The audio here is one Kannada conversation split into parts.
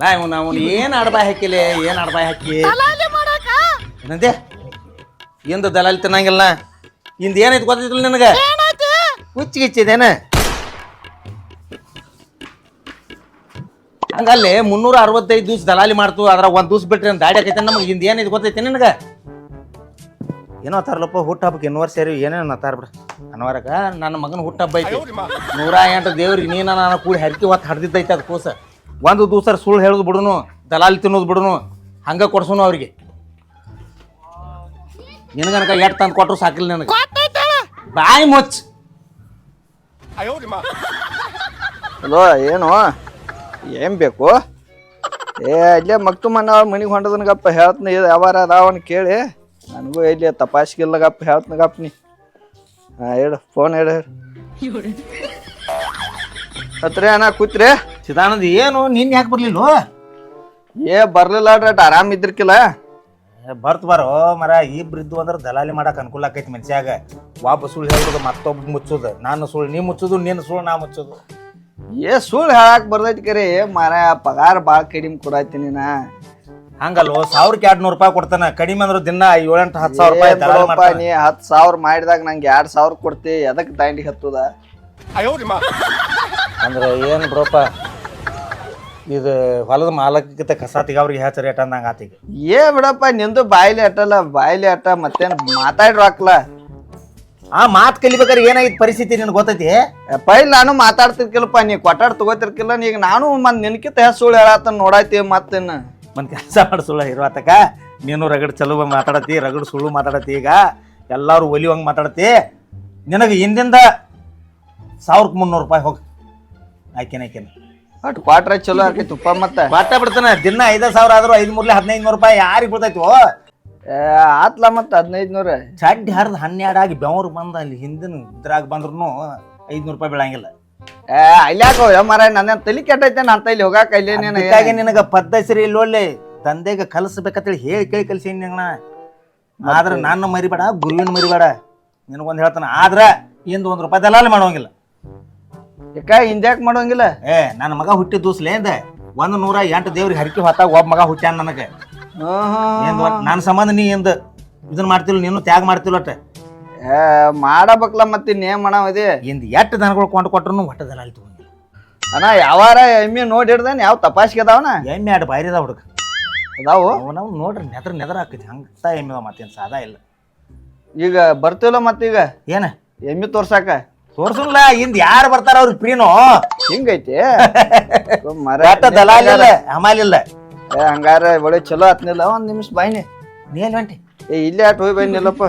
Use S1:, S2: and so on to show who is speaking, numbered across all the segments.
S1: ಅಲ್ಲ ಇವನು ಅವನು ಏನು ಅಡ್ಬಾಯ್ ಹಾಕಿಲೆ ಏನು ಅಡ್ಬಾಯ್ ಹಾಕಿ?
S2: ದಲಾಲಿ ಮಾಡಾಕ?
S1: ಏನಂದೆ ಇಂದ ದಲಾಲಿ ತಿನ್ನಂಗಿಲ್ಲ. ಇಂದ ಏನೈತಿ ಗೊತ್ತಿಲ್ಲ ನಿನಗೆ?
S2: ಏನಾಯ್ತು?
S1: ಹುಚ್ಚಿಗಿಚ್ಚಿದೇನ ಹಂಗಲ್ಲೇ ಮುನ್ನೂರ ಅರವತ್ತೈದು ದಿವ್ಸ ದಲಾಲಿ ಮಾಡ್ತು ಅದ್ರಾಗ ಒಂದ್ ದಿವ್ಸ ಬಿಟ್ರೆ ಏನ್ ದಾಡಿ ಆಕೈತೆ ನಮಗೆ? ಇಂದ ಏನೈತಿ ಗೊತ್ತೈತಿ ನಿನಗೆ? ಏನೋ ತರಲಪ್ಪ ಹುಟ್ಟ ಹಬ್ಬಕ್ಕೆ ಇನ್ನೂರು ಸೇರಿ ಏನೇನು ಅತ್ತಾರ ಬಿಡ. ಅನ್ವಾರಕ ನನ್ನ ಮಗನ ಹುಟ್ಟ ಹಬ್ಬ ಐತಿ. ನೂರ ಎಂಟು ದೇವ್ರಿಗೆ ನೀನ ನಾನು ಕೂಡಿ ಹರಕೆ ಹೊತ್ತು ಹಡ್ದಿದ್ದೈತೆ ಅದು ಕೂಸ. ಒಂದು ದೂಸರ ಸುಳ್ಳು ಹೇಳೋದು ಬಿಡೋನು, ದಲಾಲಿ ತಿನ್ನೋದು ಬಿಡೋನು, ಹಂಗೆ ಕೊಡ್ಸೋನು ಅವ್ರಿಗೆ. ನಿನಗನಕ ಎಟ್ ತಂದು ಕೊಟ್ಟರು ಸಾಕಿಲ್ಲ ನನಗೆ. ಬಾಯ್ ಮುಚ್ಚ.
S3: ಹಲೋ, ಏನು? ಏನ್ ಬೇಕು? ಏ ಇಲ್ಲೇ ಮಕ್ತು ಮನ್ನ ಮನಿಗೆ ಹೊಂಡದನ್ಗಪ್ಪ ಹೇಳ್ತೀನಿ, ಇದು ಯಾವಾರ ಅದಾವನ್ ಕೇಳಿ. ನನಗೂ ಇಲ್ಲಿ ತಪಾಸ್ಗಿಲ್ಲಗಪ್ಪ ಹೇಳ್ತನಗಪ್ಪ ನೀ. ಹಾಂ, ಹೇಳು ಫೋನ್ ಹೇಳು. ಹತ್ರ ಅಣ್ಣ, ಕೂತ್ರಿ.
S1: ಚಿದಾನಂದ ಏನು? ನಿನ್ನ ಯಾಕೆ ಬರ್ಲಿಲ್ಲ
S3: ಏ ಬರ್ಲಿಲ್ಲ ಡಾಟ್ ಆರಾಮ್ ಇದ್ರಕಿಲ್ಲ.
S1: ಬರ್ತ್ ಬಾರೋ ಮರ ಇಬ್ರು ಇದ್ದು ಅಂದ್ರೆ ದಲಾಲಿ ಮಾಡಕ್ ಅನುಕೂಲ ಆಕೈತಿ ಮನ್ಷ್ಯಾಗ. ಒಬ್ಬ ಸುಳ್ಳು ಹೇಳೋದು ಮತ್ತೊಬ್ಬ ಮುಚ್ಚೋದು. ನಾನು ಸುಳ್ಳು ನೀ ಮುಚ್ಚೋದು ನಿನ್ನ ಸುಳ್ಳು ನಾ ಮುಚ್ಚೋದು.
S3: ಏ ಸುಳ್ಳು ಹೇಳಕ್ ಬರ್ತೈತಿ ಕರೆ. ಮರ ಪಗಾರ ಭಾಳ ಕಡಿಮೆ ಕೊಡತೀನಿ ನಾ
S1: ಹಂಗಲ್ವೋ ಸಾವಿರಕ್ಕೆ ಎರಡು ನೂರು ರೂಪಾಯಿ ಕೊಡ್ತಾನ. ಕಡಿಮೆ ಅಂದ್ರೆ ದಿನ ಏಳೆಂಟು ಹತ್ತು ಸಾವಿರ ರೂಪಾಯಿ
S3: ರೂಪಾಯಿ
S1: ದಲಾಲಿ
S3: ಬಿಡಪ್ಪ, ನೀ ಹತ್ತು ಸಾವಿರ ಮಾಡಿದಾಗ ನಂಗೆ ಎರಡು ಸಾವಿರ ಕೊಡ್ತಿ. ಎದಕ್ಕೆ ದಾಂಡಿಗೆ ಹತ್ತದ?
S1: ಅಂದ್ರೆ ಏನು ಬಿಡಪ್ಪ? ಇದು ಹೊಲದ ಮಾಲಕ್ಕಿಂತ ಕಸ ತೆಗವ್ರಿಗೆ ಹೆಚ್ಚು ರೇಟ್ ಅಂದಂಗ ಆತೀಗ
S3: ಏ ಬಿಡಪ್ಪ ನಿಂದು ಬಾಯಿಲಿ ಅಟ್ಟಲ್ಲ ಬಾಯಿಲಿ ಅಟ್ಟ ಮತ್ತೇನು ಮಾತಾಡ್ರು ಹಾಕ್ಲ
S1: ಆ ಮಾತು ಕಲಿಬೇಕಾರೆ ಏನಾಗಿತ್ತು ಪರಿಸ್ಥಿತಿ ನಿನಗೆ ಗೊತ್ತೈತಿ?
S3: ಪೈಲ್ ನಾನು ಮಾತಾಡ್ತಿರ್ಕಿಲ್ಲಪ್ಪ ನೀ ಕೊಟ್ಟಾಡ್ ತಗೋತಿರ್ಕಿಲ್ಲ ನೀ ಈಗ ನಾನು ಮತ್ತೆ ನಿನ್ಕಿತ ಹೆ ಸುಳ್ಳು ಹೇಳತ್ತ ನೋಡಾಯ್ತಿ ಮತ್ತೇನು.
S1: ಮನ್ ಕೆಲಸ ಮಾಡಿ ಸುಳ್ಳು ಇರುವತ್ತಕ ನೀನು ರಗಡ್ ಚಲೋ ಮಾತಾಡತಿ ರಗಡ್ ಸುಳ್ಳು ಮಾತಾಡತಿ ಈಗ. ಎಲ್ಲಾರು ಒಲಿವಂಗೆ ಮಾತಾಡತಿ. ನಿನಗೆ ಹಿಂದಿಂದ ಸಾವಿರಕ್ಕೆ ಮುನ್ನೂರು ರೂಪಾಯಿ ಹೋಗಿ. ಆಯ್ಕೆನ ಆಯ್ಕೆನ.
S3: ಅಟ್ ಕ್ವಾಟ್ರ ಚಲೋ ಆಕೈತಪ್ಪ ಮತ್ತೆ.
S1: ಬಾಟ ಬಿಡ್ತಾನೆ ದಿನ ಐದು ಸಾವಿರ ಆದ್ರೂ ಐದು ಮೂರ್ಲೆ ಹದಿನೈದು ನೂರು ರೂಪಾಯಿ ಯಾರಿಗೆ ಬಿಡ್ತೈತಿ ಓ?
S3: ಆತ್ಲ ಮತ್ತೆ ಹದಿನೈದು ನೂರ
S1: ಚಡ್ಡಿ ಹರಿದ ಹನ್ನೆರಡು ಆಗಿ ಬೆವರು ಬಂದ ಅಲ್ಲಿ ಹಿಂದಿನ ಇದ್ರಾಗ ಬಂದ್ರು ಐದ್ನೂರು ರೂಪಾಯಿ ಬೀಳಂಗಿಲ್ಲ.
S3: ಏ ಯಾವ ಮರ ನನ್ನ ತಲೆ ಕೆಟ್ಟೈತೆ ನಾನು ತಲೆ ಹೋಗಾಕ ಇಲ್ಲಿ
S1: ಹೀಗಾಗಿ ನಿನಗ ಪದ್ಧತಿ ಇಲ್ಲಿ ಒಳ್ಳೆ ತಂದೆಗೆ ಕಲಿಸ್ಬೇಕಂತೇಳಿ ಹೇಳಿ ಕೇಳಿ ಕಲಿಸೀನಿ ನಿನ್ನ ಆದ್ರೆ ನನ್ನ ಮರಿಬೇಡ ಗುರುವಿನ ಮರಿಬೇಡ. ನಿನಗೊಂದು ಹೇಳ್ತಾನ ಆದ್ರೆ ಇಂದು ಒಂದು ರೂಪಾಯಿ ದಲ್ಲಾಲಿ ಮಾಡೋಂಗಿಲ್ಲ.
S3: ಯಾಕ ಹಿಂದ್ಯಾಕ್ ಮಾಡೋಂಗಿಲ್ಲ?
S1: ಏ ನನ್ನ ಮಗ ಹುಟ್ಟಿದ ದೂಸ್ಲೇಂದ ಒಂದ್ ನೂರ ಎಂಟು ದೇವ್ರಿಗೆ ಹರಕೆ ಹೊತ್ತಾಗ ಒಬ್ಬ ಮಗ ಹುಟ್ಟ್ಯಾನ ನನಗೆ. ನನ್ನ ಸಂಬಂಧ ನೀ ಎಂದ ಇದನ್ ಮಾಡ್ತಿಲ್ಲ ನೀನು ತ್ಯಾಗ ಮಾಡ್ತಿಲ್ಲ
S3: ಅಟ್ಟ ಮಾಡಬೇಕಲ್ಲ ಮತ್ತೆ ನೇಮ್ ಮಾಡಾವದಿ
S1: ಇಂದ ಎಷ್ಟು ದನಗಳು ಕೊಂಡು ಕೊಟ್ರು ಹೊಟ್ಟದಲ್ಲಿ ಅಲ್ಲಿ ತಗೊಂಗಿಲ್ಲ
S3: ಅಣ್ಣ ಯಾವಾರ ಎಮ್ಮೆ ನೋಡಿ ಹಿಡ್ದಾನ ಯಾವ ತಪಾಸಿಗೆ ಅದಾವನ
S1: ಎಮ್ಮೆ ಎರಡು ಬಾರಿ ಅದಾವ ಹುಡುಗ.
S3: ಅದಾವು?
S1: ಅವನವ್ ನೋಡ್ರಿ ನೆದ್ರ ನೆದ್ರ ಹಾಕಿದ್ವಿ ಹಂಗತ್ತ ಎಮ್ಮೆ ಮತ್ತೇನು ಸಾದಾ ಇಲ್ಲ.
S3: ಈಗ ಬರ್ತಿಲ್ಲ ಮತ್ತೀಗ
S1: ಏನ?
S3: ಎಮ್ಮೆ ತೋರ್ಸಾಕ?
S1: ತೋರ್ಸಲ್ಲ ಇಂದ ಯಾರು ಬರ್ತಾರ ಅವ್ರಿಗೆ ಪ್ರೀನು?
S3: ಹಿಂಗೈತಿ? ಮರ
S1: ಒಟ್ಟ ದಲಾಲಿ ಇಲ್ಲ ಹಮಾಲಿಲ್ಲ
S3: ಏ ಹಂಗಾರ ಒಳ್ಳೆ ಚಲೋ ಆತ್ನಿಲ್ಲ ಒಂದ್ ನಿಮಿಷ ಬಾಯ್ನಿ.
S1: ನೀ ಎಲ್ಲಿ ಹೊಂಟಿ?
S3: ಏ ಇಲ್ಲೇ ಆಟ ಹೋಗಿ ಬನ್ನಿಲ್ಲಪ್ಪ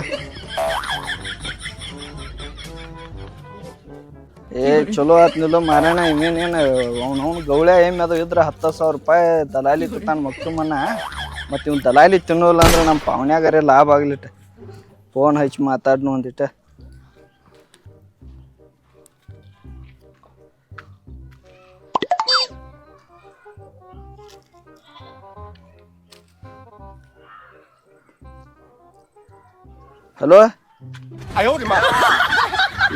S3: ಏ ಚಲೋ ಆತ್ನಿಲ್ಲ ಮಾರಣ ಇನ್ನೇನೇನು ಅವ್ನವ್ನು ಗೌಳೆ ಏಮ್ ಅದು ಇದ್ರ ಹತ್ತು ಸಾವಿರ ರೂಪಾಯಿ ದಲಾಲಿ ತಾನ ಮಕ್ತುಮನ್ನ ಮತ್ತೆ ಇವ್ನು ದಲಾಲಿ ತಿನ್ನೋಲ್ಲ ಅಂದ್ರೆ ನಮ್ಮ ಪಾವನ್ಯಾಗರೆ ಲಾಭ ಆಗ್ಲಿಟ್ಟ. ಫೋನ್ ಹಚ್ಚಿ ಮಾತಾಡ್ನು ಒಂದಿಟ್ಟ. ಹಲೋ?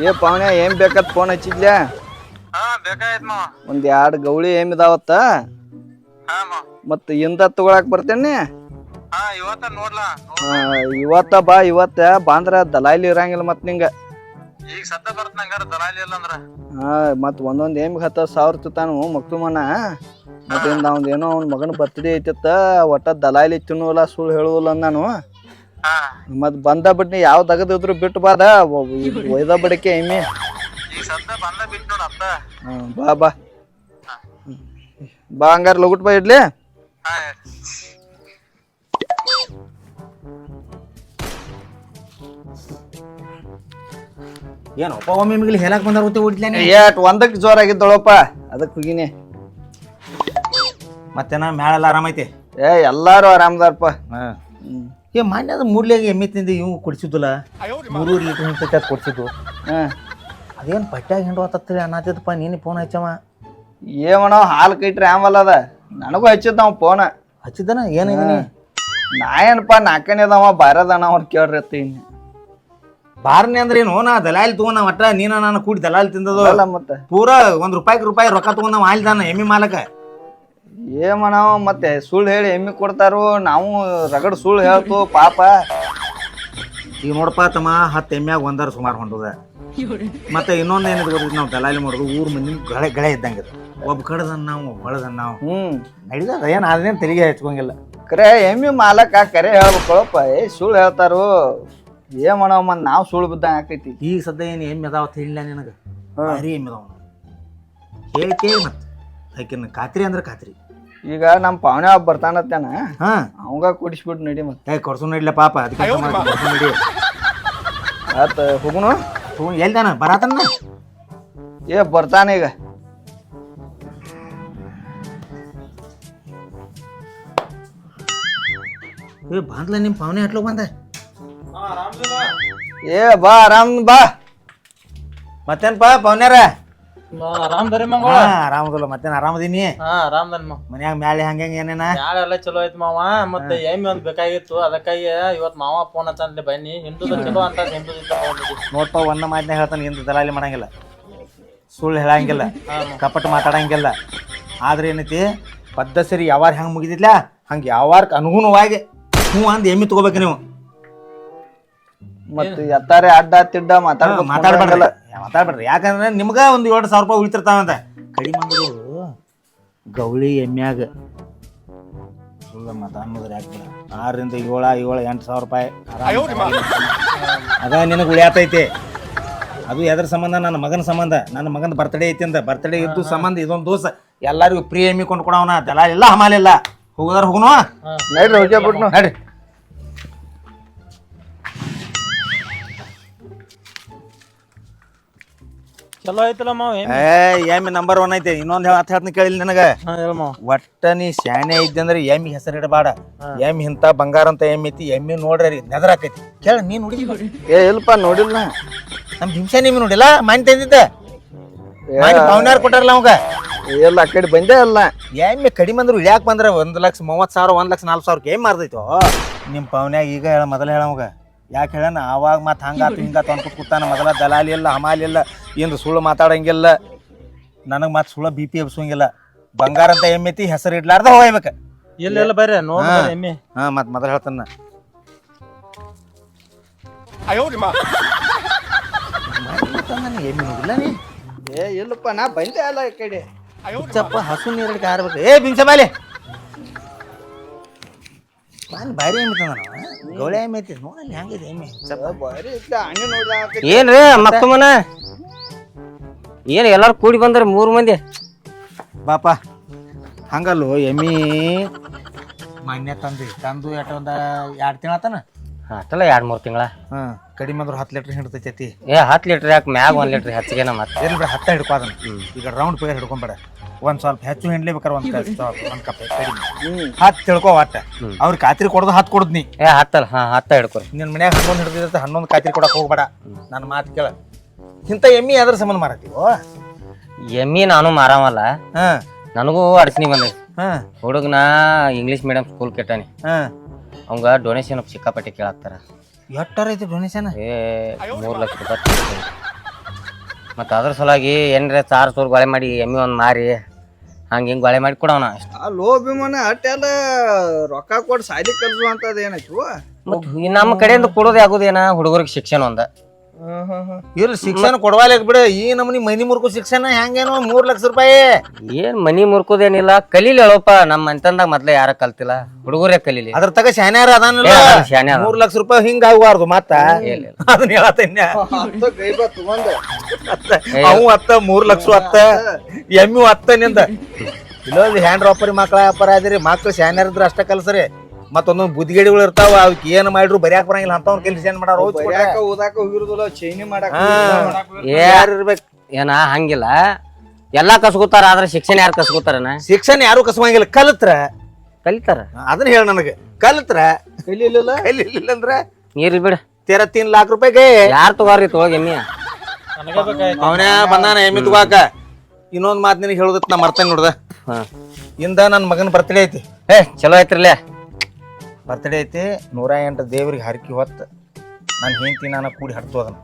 S3: ಏ ಪಾವನ್ಯ ಏನ್ ಬೇಕತ್ ಫೋನ್ ಹಚ್ಚಿದ್ಯ?
S4: ಹಾ ಬೇಕಾಯ್ತು ಮಾವ
S3: ಒಂದ್ ಎರಡ್ ಗೌಳಿ
S4: ಏಮಿದಾವತ್ತ
S3: ಮತ್ ಇಂದ ತಗೊಳಕ್ ಬರ್ತೇನೆ?
S4: ಹಾ ಇವತ್ತ ನೋಡ್ಲಾ.
S3: ಇವತ್ತ ಬಾ ಇವತ್ತ. ಬಾಂದ್ರ ದಲಾಲಿ ಇರಂಗಿಲ್ಲ ಮತ್ ನಿಂಗ.
S4: ಈಗ ಸದ್ದ ಬರ್ತ ನಂಗಾರ ದಲಾಲಿ ಇಲ್ಲ ಅಂದ್ರ.
S3: ಹಾ ಮತ್ ಒಂದೊಂದ್ ಏಮ್ ಹತ್ತ ಸಾವಿರ ತುತಾನು ಮಕ್ತುಮನ ಮತ್ತಿಂದ ಅವ್ನ ಏನೋ ಅವ್ನ ಮಗನ ಬರ್ತಡೇ ಐತಿತ್ತ ಒಟ್ಟ ದಲಾಲಿ ತಿನ್ನುವಲ್ಲ ಸುಳ್ಳು ಹೇಳುವಲ್ಲ ನಾನು ಮತ್ ಬಂದ ಬಿಟ್ನಿ ಯಾವ ದಗದಿದ್ರು ಬಿಟ್ಟು ಬಾದ ಒಯ್ದ ಬಿಡಕ್ಕೆ ಎಮ್ಮಿ. ಬಾ ಬಾ. ಬಾ ಹಂಗಾರ ಲಗುಟ್ ಬಾ ಇಡ್ಲಿ.
S1: ಏನಪ್ಪ ಒಮ್ಮೆ ಮಿಗ್ಲಿ ಹೇಳಕ್ ಬಂದಾರ ಗೊತ್ತೇ ಹೊಡಿದ್ಲೇನೆ
S3: ಏಟ್ ಒಂದಕ್ಕೆ ಜೋರಾಗಿದ್ದಳಪ್ಪ ಅದಕ್ಕೆ ಹೋಗಿನಿ.
S1: ಮತ್ತೇನ ಮ್ಯಾಳೆಲ್ಲ ಆರಾಮೈತಿ?
S3: ಏ ಎಲ್ಲಾರು ಆರಾಮದಾರಪ್ಪ
S1: ಹಾ.
S3: ಹ್ಮ್.
S1: ಏ ಮಾನ್ಯ ಅದು ಎಮ್ಮೆ ತಿಂದು ಇವು ಕೊಡಿಸಿದ್ದಲ್ಲ. ಮೂರೂರು ಲೀಟರ್ ಹಿಂಗೆ ಅದು ಕೊಡ್ಸಿದ್ದು.
S3: ಹಾಂ.
S1: ಅದೇನು ಪಟ್ಟ್ಯಾಗ ಹಿಂಡು ಹತ್ತತ್ತೇಳಿ ಅನ್ನತ್ತಿದ್ದಪ್ಪ ನೀನು ಫೋನ್ ಹಚ್ಚವ.
S3: ಏಮಣ ಹಾಲು ಕೈಟ್ರಿ ಆಮಲ್ಲ ಅದ. ನನಗೂ ಹಚ್ಚಿದ್ದ ಅವ ಫೋನ
S1: ಹಚ್ಚಿದ್ದನ? ಏನೇನು
S3: ನಾ? ಏನಪ್ಪ ನಾಲ್ಕನೇ ಅದಾವ ಬಾರದಣ ಅವ್ರು ಕೇಳ್ರಿ ಇನ್ನು.
S1: ಬಾರನೇ ಅಂದ್ರೆ ಏನು? ನಾ ದಲಾಲಿ ತಗೊಂಡ ಒಟ್ಟ ನೀನ ನಾನು ಕೂಡಿ ದಲಾಲಿ ತಿಂದದು
S3: ಅಲ್ಲ ಮತ್ತೆ.
S1: ಪೂರಾ ಒಂದು ರೂಪಾಯಿಗೆ ರೂಪಾಯಿ ರೊಕ್ಕ ತಗೊಂಡ ಮಾಲ್ದಾನ ಎಮ್ಮಿ ಮಾಲಕ.
S3: ಮಾಡವ ಮತ್ತೆ ಸುಳ್ಳು ಹೇಳಿ ಎಮ್ಮಿ ಕೊಡ್ತಾರೋ ನಾವು ರಗಡ್ ಸುಳ್ಳು ಹೇಳ್ತು ಪಾಪ.
S1: ಈಗ ನೋಡಪ್ಪ ತಮ್ಮ ಹತ್ತು ಎಮ್ಮ್ಯಾಗ ಒಂದಾರ ಸುಮಾರು ಹೊಂಡದ ಮತ್ತೆ ಇನ್ನೊಂದು ಏನಿದೆ ನಾವು ದಲಾಲಿ ಮಾಡೋದು ಊರ್ ಮಂದಿ ಗಳೆ ಗಳೆ ಇದ್ದಂಗೆ ಒಬ್ಬ ನಾವು ಬಳದ ನಾವು.
S3: ಹ್ಮ್.
S1: ನಡೀತದ ಏನು ಅದೇನು ತೆರಿಗೆ ಹಚ್ಕೊಂಗಿಲ್ಲ.
S3: ಕರೆ ಎಮ್ಮಿ ಮಾಲಕ ಕರೆ ಹೇಳ್ಬೇಕೊಳಪ್ಪ ಏ ಸುಳ್ಳು ಹೇಳ್ತಾರೋ? ಏ ಮಾಡವ ಮತ್ ನಾವು ಸುಳ್ಳು ಬಿದ್ದಂಗ ಆಕೈತಿ
S1: ಈಗ ಸದ್ಯ ಏನು ಎಮ್ಮೆ ಅದಾವ ಹೇಳಿಲ್ಲ ನಿನಗೆ? ಭಾರಿ ಎಮ್ಮೆ ಅದಾವ ಹೇಳಿ ಕೇಳಿ ಮತ್ತೆ ಆಕಿನ ಖಾತ್ರಿ ಅಂದ್ರೆ ಖಾತ್ರಿ.
S3: ಈಗ ನಮ್ಮ ಪಾವನೆ ಒಬ್ಬ ಬರ್ತಾನತ್ತೇನ
S1: ಹಾ.
S3: ಅವಂಗ ಕುಡಿಸ್ಬಿಟ್ಟು ನಡಿ ಮತ್ತೆ.
S1: ಏ ಕೊಡ್ಸು ನಡಿಲ್ಲ ಪಾಪ ಅದಕ್ಕೆ ಕೊಡ್ಸು ನಡಿ.
S3: ಆತ ಹೋಗುನು?
S1: ಹ್ಞೂ ಎಲ್ದಾನ? ಬರಾತನ?
S3: ಏ ಬರ್ತಾನ ಈಗ.
S1: ಏ ಬಂದ್ಲ ನಿಮ್ಮ ಪಾವನೆ ಹಟ್ಲು ಬಂದ?
S3: ಏ ಬಾ ಆರಾಮ್ ಬಾ.
S1: ಮತ್ತೇನಪ್ಪ ಪಾವನ್ಯಾರ
S2: ಆರಾಮ್ ಬರೀ ಮಂಗ
S1: ಹಾ ಆರಾಮದಲ್ಲ ಮತ್ತೇನು ಆರಾಮದೀನಿ
S2: ಹಾ ಆರಾಮ್ ನನ್ ಮಾ
S1: ಮನ್ಯಾಗ ಮ್ಯಾಲೆ ಹಂಗ ಏನೇನ?
S2: ಎಲ್ಲ ಚಲೋ ಐತ್ ಮಾವ ಮತ್ತೆ ಎಮ್ಮಿ ಒಂದ್ ಬೇಕಾಗಿತ್ತು ಅದಕ್ಕಾಗಿ ಇವತ್ ಮಾವ ಫೋನ್ ಹಚ್ಚಂದ್ಲೆ ಬನ್ನಿ. ಹಿಂದುದ ಚಲೋ ಅಂತ ಹಿಂದೂ
S1: ನೋಡ್ಪ ಒಂದ ಮಾತನ್ನ ಹೇಳ್ತಾನೆ ಎಂದು ದಲಾಲಿ ಮಾಡಂಗಿಲ್ಲ. ಸುಳ್ಳು ಹೇಳಂಗಿಲ್ಲ ಕಪಟ ಮಾತಾಡಂಗಿಲ್ಲ. ಆದ್ರೆ ಏನೈತಿ ಪದ್ಧಸರಿ ಯಾವಾರ ಹೆಂಗ್ ಮುಗಿದಿಲ್ಲ ಹಂಗ ಯಾವಾರಕ್ಕೆ ಅನುಗುಣವಾಗಿ ಹ್ಞೂ ಅಂದ್ ಎಮ್ಮಿ ತಗೋಬೇಕು ನೀವು.
S3: ಮತ್ತೆ ಎತ್ತಾರೆ ಅಡ್ಡ ತಿಡ್ಡ ಮಾತಾಡ
S1: ಮಾತಾಡ್ಬೇಡ್ರಿ. ಮಾತಾಡ್ಬೇಡ್ರಿ ಯಾಕಂದ್ರೆ ನಿಮ್ಗ ಒಂದು ಏಳು ಸಾವಿರ ರೂಪಾಯಿ ಉಳಿತಿರ್ತಾವಂತ ಕಡಿಮೆ ಮಂದಿರು ಗೌಳಿ ಎಮ್ಮ್ಯಾಗ ಸುಳ್ಳು ಮತ ಅನ್ನೋದ್ರ ಯಾಕೆ ಬಿಡ ಆರರಿಂದ ಏಳ ಏಳು ಎಂಟು ಸಾವಿರ ರೂಪಾಯಿ ಅದ ನಿನಗೆ ಉಳಿಯಾತೈತಿ. ಅದು ಎದ್ರ ಸಂಬಂಧ? ನನ್ನ ಮಗನ ಸಂಬಂಧ. ನನ್ನ ಮಗನ ಬರ್ತಡೇ ಐತಿ ಅಂತ ಬರ್ತಡೇ ಇದ್ದು ಸಂಬಂಧ ಇದೊಂದು ದೋಸ ಎಲ್ಲರಿಗೂ ಪ್ರೀ ಎಮ್ಮಿ ಕೊಂಡು ಕೊಡವನ ದಲ ಎಲ್ಲ ಹಮಾಲಿಲ್ಲ ಹೋಗೋದಾರ ಹೋಗುನು?
S3: ನಡ್ರಿ
S1: ನಡ್ರಿ.
S2: ಚಲೋ ಐತಲ್ಲ ಮಾವ ಎಮ್ಮಿ
S1: ಏ ಎಮ್ಮಿ ನಂಬರ್ ಒನ್ ಐತೆ. ಇನ್ನೊಂದು ಹತ್ತು ಹೇಳ್ತೀನಿ ಕೇಳಿಲ್ಲ ನನಗೆ?
S2: ಹಾ ಹೇಳ ಮಾವ.
S1: ಒಟ್ಟ ನೀ ಶಾನೆ ಇದ್ದಂದ್ರೆ ಎಮ್ಮಿ ಹೆಸರು ಇಡಬೇಡ. ಎಮ್ಮಿ ಇಂತ ಬಂಗಾರ ಅಂತ ಎಮ್ಮಿ ಐತಿ ಎಮ್ಮಿ ನೋಡ್ರಿ ನೆದರಾಕೈತಿ ಕೇಳ ನೀ ಹುಡುಗಿ
S3: ಏ ಇಲ್ಪ ನೋಡಿಲ್ಲ.
S1: ನಮ್ ಹಿಂಸೆ ನಿಮ್ ನೋಡಿಲ್ಲ? ಮನೆ ತಂದಿದ್ದೆ? ಮನೆ ಪವನ್ಯಾರು ಕೊಟ್ಟಾರಲ್ಲ ಅವಾಗ?
S3: ಎಲ್ಲ ಆ ಕಡೆ ಬಂದೇ ಅಲ್ಲ
S1: ಎಮ್ಮಿ ಕಡಿಮೆ ಅಂದ್ರೆ ಯಾಕೆ ಬಂದ್ರೆ ಒಂದು ಲಕ್ಷ ಮೂವತ್ತು ಸಾವಿರ ಒಂದು ಲಕ್ಷ ನಾಲ್ಕು ಸಾವಿರಕ್ಕೆ ಏಮ್ ಮಾರ್ದೈತೋ? ನಿಮ್ಮ ಪವನ್ಯಾಗ ಈಗ ಹೇಳ ಮೊದಲ ಹೇಳವಾಗ ಯಾಕೆ ಹೇಳೋಣ ಆವಾಗ ಮತ್ತೆ ಹಂಗಾತು ಹಿಂಗಾತು ಅನ್ಕೊತ ಕೂತಾನ ಮೊದಲ ದಲಾಲಿ ಇಲ್ಲ ಹಮಾಲಿ ಇಲ್ಲ ಏನು ಸುಳ್ಳು ಮಾತಾಡಂಗಿಲ್ಲ. ನನಗೆ ಮತ್ತೆ ಸುಳ್ಳು ಬಿ ಪಿ ಎಬ್ಸೋಂಗಿಲ್ಲ ಬಂಗಾರ ಅಂತ ಎಮ್ಮೆತಿ ಐತಿ ಹೆಸರು ಇಡ್ಲಾರ್ದ ಹೋಗ್ಬೇಕು.
S2: ಎಲ್ಲೆಲ್ಲ ಇಲ್ಲ ಬರ್ರಿ ನೋಡ್ ಎಮ್ಮಿ.
S1: ಹಾ ಮತ್ ಮೊದಲು ಹೇಳ್ತಾನ ಎಮ್ಮಿ ನೋಡಿಲ್ಲ ನೀ
S3: ಏ ಇಲ್ಲಪ್ಪ ನಾ ಬಂದೆ ಅಲ್ಲ ಈ ಕಡೆ.
S1: ಚಪ್ಪ ಹಸು ನೀರಡಿಕೆ ಆರ್ಬೇಕು ಏ ಬಿಂಸ ತಂದ ಗೌಳೆ ಐತಿ ನೋಡಲ್ಲಿ ಹೆಂಗಿದೆ
S3: ಬರೀ ಇತ್ತ. ಹಣ್ಣು ನೋಡ್ದ.
S5: ಏನ್ರಿ ಮತ್ತೊಮ್ಮನ ಏನ್ ಎಲ್ಲಾರು ಕೂಡಿ ಬಂದ್ರ ಮೂರು ಮಂದಿ?
S1: ಬಾಪ ಹಂಗಲ್ಲು ಎಮ್ಮಿ. ಮಾನ್ಯ ತಂದ್ರಿ. ತಂದು ಎಟ್ಟ ಒಂದ ಎರಡು ತಿಂಗಳ ಆತನ?
S5: ಅಷ್ಟಲ್ಲ ಎರಡ್ ಮೂರು ತಿಂಗಳ?
S1: ಹಾ. ಕಡಿಮೆ ಅಂದ್ರೆ ಹತ್ತು ಲೀಟರ್ ಹಿಡ್ತೈತಿ
S5: ಏ ಹತ್ತು ಲೀಟರ್ ಯಾಕೆ ಮ್ಯಾಗ ಒಂದು ಲೀಟರ್ ಹೆಚ್ಚಿಗೆ ಮತ್ತೆ?
S1: ಏನ್ ಬಿಡ ಹತ್ತ ಹಿಡ್ಕೊ ಅದನ್ನ. ಈಗ ರೌಂಡ್ ಪೇರ್ ಹಿಡ್ಕೊಂಬೇಡ. ಒಂದ್ ಸ್ವಲ್ಪ ಹೆಚ್ಚು ಹಿಂಡ್ಲೇಬೇಕಾರೆ ಒಂದ್ ಒಂದ್ ಕಪ್ ಕಡಿಮೆ
S3: ತಿಳ್ಕೋ
S1: ಹತ್ತು ತಿಳ್ಕೊ ಒಟ್ಟ. ಅವ್ರ ಖಾತ್ರಿ ಕೊಡೋದು ಹತ್ತು ಕೊಡದ್ ನೀ.
S5: ಏ ಹತ್ತಲ್ಲ ಹಾ ಹತ್ತ ಹಿಡ್ಕೊ
S1: ನಿನ್ ಮನ್ಯಾಗ ಹನ್ನೊಂದು ಹಿಡ್ದಿರತ್ತೆ ಹನ್ನೊಂದು ಖಾತ್ರಿ ಕೊಡಕ್ ಹೋಗ್ಬೇಡ. ನನ್ನ ಮಾತು ಕೇಳ. ಇಂಥ ಎಮ್ಮಿ ಅದ್ರ ಸಂಬಂಧ ಮಾರತ್ತೀವೋ
S5: ಎಮ್ಮಿ ನಾನು ಮಾರಾಮಲ್ಲ
S1: ಹಾ.
S5: ನನಗೂ ಅಡ್ಸಿನಿ ಬಂದೈತಿ
S1: ಹಾ.
S5: ಹುಡುಗನ ಇಂಗ್ಲೀಷ್ ಮೀಡಿಯಂ ಸ್ಕೂಲ್ ಕೆಟ್ಟಾನೆ.
S1: ಹಾ.
S5: ಅವಂಗ ಡೊನೇಷನ್ ಸಿಕ್ಕಾಪಟ್ಟೆ ಕೇಳತ್ತಾರ.
S1: ಎಟ್ಟಾರ ಐತಿ ಡೊನೇಷನ್
S5: ಏ ಮೂರು ಲಕ್ಷ ರೂಪಾಯಿ ಮತ್ತೆ ಅದ್ರ ಸಲುವಾಗಿ ಏನ್ರ ಸಾರ್ ಸೂರ್ ಗೊಳೆ ಮಾಡಿ ಎಮ್ಮಿ ಒಂದು ಮಾರಿ ಹಂಗೆ ಹಿಂಗೆ ಗೊಳೆ ಮಾಡಿ ಕೊಡವನ
S3: ಆ ಲೋ ಭೀಮನ ಅಟ್ಟೆಲ್ಲ ರೊಕ್ಕ ಕೊಟ್ಟು ಸಾಲಿ ಕಲ್ಸು ಅಂತದ ಏನಾಯ್ತು
S5: ಮತ್ತೆ ಈ ನಮ್ಮ ಕಡೆಯಿಂದ ಕೊಡೋದು ಆಗೋದೇನ ಹುಡುಗರಿಗೆ ಶಿಕ್ಷಣ ಒಂದ.
S1: ಇರ್ಲಿ ಶಿಕ್ಷಣ ಕೊಡವಾಲಿಕ್ ಬಿಡು. ಈ ನಮ್ನಿ ಮನಿ ಮುರ್ಕು ಶಿಕ್ಷಣ ಹೆಂಗೇನೋ ಮೂರ್ ಲಕ್ಷ ರೂಪಾಯಿ.
S5: ಏನ್ ಮನಿ ಮುರ್ಕೋದೇನಿಲ್ಲ. ಕಲೀಲಿ ಹೇಳಪ್ಪ ನಮ್ಮ ಅಂತಂದಾಗ ಮೊದ್ಲ ಯಾರ ಕಲ್ತಿಲ್ಲ. ಹುಡುಗರೇ ಕಲೀಲಿ.
S1: ಅದ್ರ ತಗ ಶಾನ್ಯಾರ ಅದಾನಲ್ಲ?
S5: ಶಾನ್ಯಾರ
S1: ಮೂರ್ ಲಕ್ಷ ರೂಪಾಯಿ ಹಿಂಗ ಆಗಬಾರ್ದು ಮತ್ತ. ಅದನ್ನ
S3: ತಗೊಂಡ.
S1: ಅವು ಅತ್ತ ಮೂರ್ ಲಕ್ಷ ಅತ್ತ ಎಮ್ಮಿ ಅತ್ತ ನಿಂದ. ಇಲ್ಲೋದು ಹ್ಯಾಂಡ್ ರಾಪರಿ ಮಕ್ಳ ವ್ಯಾಪಾರ ಆದ್ರಿ. ಮಕ್ಳು ಶಾನ್ಯಾರ ಇದ್ರ ಅಷ್ಟ ಕಲ್ಸರಿ. ಮತ್ತೊಂದೊಂದು ಬುದ್ಧಿಗೇಡಿಗಳು ಇರ್ತಾವ ಅವಕ್ಕೆ ಏನು ಮಾಡಿದ್ರು ಬರಿಯಾಕ ಬರಂಗಿಲ್ಲ ಅಂತವ್ನ ಕೆಲಸ ಏನ್ ಮಾಡಾರ
S3: ಬರ್ಯಾಕ ಓದಾಕ ಹೋಗಿರುದಿಲ್ಲ ಚೈನಿ ಮಾಡಾಕ
S1: ಯಾರು ಇರ್ಬೇಕು
S5: ಏನ ಹಂಗಿಲ್ಲ. ಎಲ್ಲಾ ಕಸ್ಕೋತಾರ ಆದ್ರೆ ಶಿಕ್ಷಣ ಯಾರು ಕಸ್ಕೋತಾರನ?
S1: ಶಿಕ್ಷಣ ಯಾರು ಕಸವಂಗಿಲ್ಲ ಕಲಿತ್ರ.
S5: ಕಲಿತಾರ.
S1: ಅದನ್ನ ಹೇಳ ನನಗೆ ಕಲಿತ್ರ.
S3: ಕಲಿಲಿಲ್ಲ?
S1: ಕಲಿಲಿಲ್ಲ ಅಂದ್ರ?
S5: ನೀರ್ ಬಿಡ.
S1: ತೆರ ತೀನ್ ಲಾಖ ರೂಪಾಯಿಗೆ.
S5: ಯಾರ್ ತಗೋರಿ ತಗೋಗಿ ಎಮ್ಮಿ?
S2: ನನಗ ಬೇಕಾಯ್ತು.
S1: ಅವನೇ ಬಂದಾನ ಎಮ್ಮಿ ತಗೋಕ ಇನ್ನೊಂದ್ ಮಾತು ನಿನಗೆ ಹೇಳುದತ್ ನಾ ಮರ್ತೇನೆ ನೋಡ್ದ. ಇಂದ ನನ್ನ ಮಗನ ಬರ್ತಡೇ ಐತಿ.
S5: ಏ ಚಲೋ ಐತ್ರಿಲೆ
S1: ಬರ್ತಡೇ ಐತಿ ನೂರ ಎಂಟು ದೇವ್ರಿಗೆ ಹರಕಿ ಹೊತ್ತು ನಾನು ಹೆಂಡತಿ ನಾನು ಕೂಡಿ ಹಡ್ತು ಅದನ್ನ